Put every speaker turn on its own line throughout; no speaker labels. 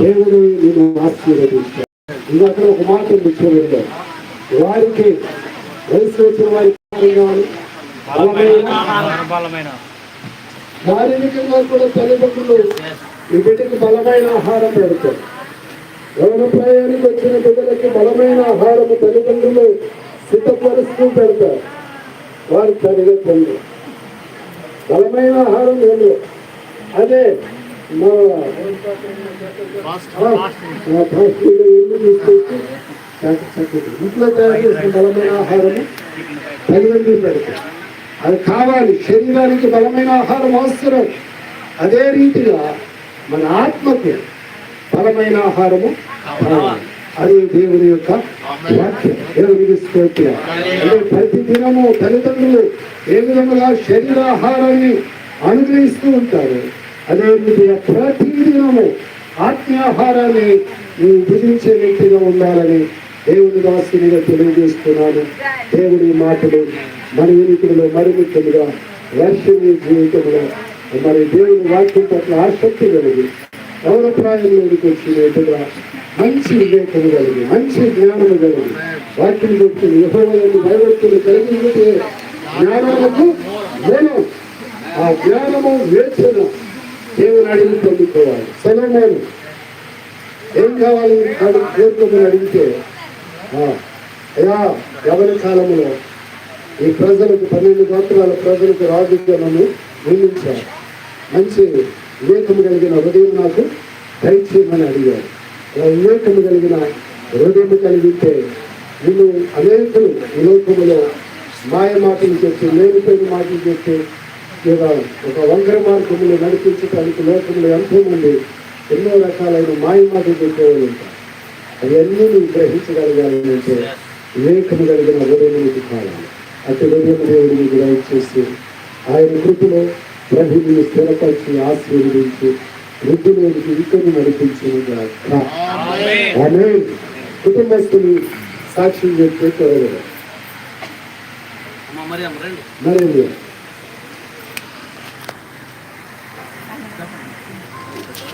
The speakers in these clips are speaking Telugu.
దేవుడు నేను ఆశీర్వదించాను ఇది అక్కడ ఒక మాట ముఖ్యమైన వారికి వయసు వచ్చిన వారికి శారీరకంగా కూడా తల్లిదండ్రులు ఈ బిడ్డకి బలమైన ఆహారం పెడతారు. ఎవరి ప్రయాణికి వచ్చిన బిడ్డలకి బలమైన ఆహారం తల్లిదండ్రులు సిద్ధపరుస్తూ పెడతారు. వారి తల్లిదండ్రులు బలమైన ఆహారం లేదు అదే మా మా తీసుకొచ్చి ఇంట్లో తయారు చేసిన బలమైన ఆహారము తల్లిదండ్రులు పెడతారు అది కావాలి శరీరానికి బలమైన ఆహారం అవసరం అదే రీతిగా మన ఆత్మకు బలమైన ఆహారము కావాలి అది దేవుని యొక్క వాక్యం దేవునికి స్తోత్రం అంటే ప్రతి దినము తల్లిదండ్రులు ఏ విధముగా శరీరాహారాన్ని అనుగ్రహిస్తూ ఉంటారు అదే రీతిగా ప్రతిదినము ఆత్మీయాహారాన్ని నీవు భుజించే వ్యక్తిగా ఉండాలని దేవుని దాసునిగా తెలియజేస్తున్నాను. దేవుడి మాటలు మన ఎన్నికలలో మరి ముఖ్యంగా వర్షమి జీవితంలో మరి దేవుని వాక్యం పట్ల ఆసక్తి కలిగి ఎవరి ప్రాయంలోనికి వచ్చినట్టుగా మంచి వివేకము కలిగి మంచి జ్ఞానము కలిగి వాక్యం చెప్పి యహోవలను భయభక్తులు కలిగి ఉంటే జ్ఞానములకు మూలం ఆ జ్ఞానము వేచన దేవుని అడిగి పొందుకోవాలి. సెలవును ఏం కావాలి? అని కోరుకోమని అడిగితే అయ్యా ఎవరి కాలంలో ఈ ప్రజలకు పన్నెండు గోత్రాల ప్రజలకు రాజకీయాలను నన్ను నియమించారు. మంచి వివేకము కలిగిన హృదయం నాకు దయచేయమని అడిగారు. అలా వివేకము కలిగిన హృదయం కలిగితే నేను అనేకులు ఈ లోకంలో మాయ మాటలు చెప్పి లేనిపోయిన మాటలు చెప్పి ఇక ఒక వంకర మార్గములు నడిపించడానికి లోకంలో ఎంతో మంది ఎన్నో రకాలైన మాయ మాటలు చెప్పేవాళ్ళు ఉంటారు. అవన్నీ నువ్వు గ్రహించగలగాలంటే వివేకము కలిగిన హృదయమునికి కావాలి. అటు హృదయం దేవుడు నీకు దయచేసి ఆయన కృపలో ప్రభుని స్థిరపరిచి ఆశీర్వదించి వృద్ధులోనికి ఇంకను నడిపించిన ఆమె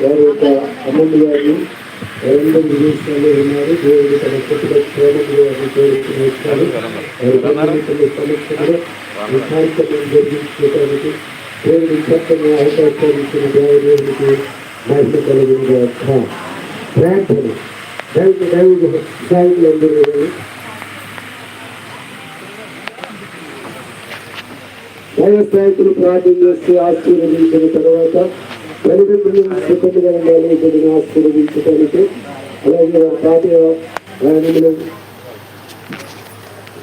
వారి యొక్క అమ్మమ్మ గారిని రెండు విదేశాలు ఉన్నారు దేవుడు తన కుటుంబ క్షేమకు వారిని కోరుకుని సమక్షంలో ఈ కార్యక్రమం జరిగించడానికి దేవుడి చక్కని అవకాశాలు ఇచ్చిన దేవుడికి మహిళ కలిగిన ప్రార్థన దైవ దైవ ప్రార్థన చేసి ఆశీర్వదించిన తర్వాత తల్లిదండ్రులు సుఖంగా ఉండాలి బిడ్డను ఆశీర్వదించడానికి అలాగే వారి తాతయ్య రాణులు